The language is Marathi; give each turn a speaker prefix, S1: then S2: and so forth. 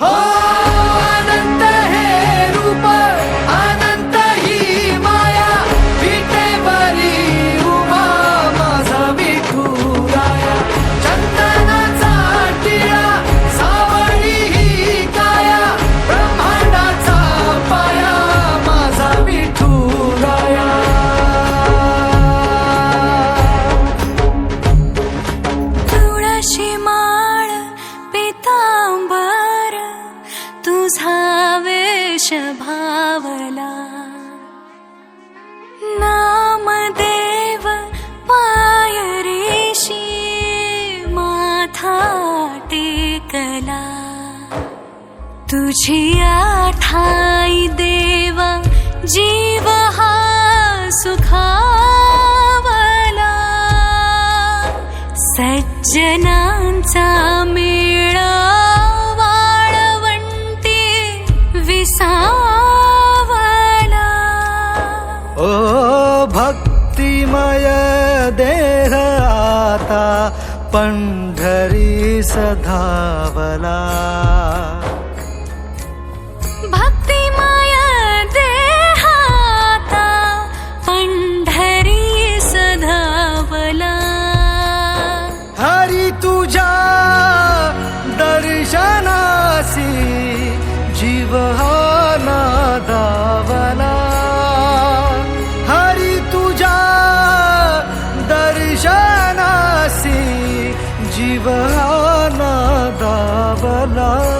S1: हो
S2: थाटे कला। तुझी आठाई देवा जीव हा सुखावला। सज्जनांचा मेळा वाळवंटी विसावला।
S1: ओ भक्तिमय देह आता पंढरी सधावला।
S2: भक्तिमय देहाता पंढरी सधावला।
S1: हरी तुझ्या दर्शनासी जीव दर्शनासी जीव हा नादावला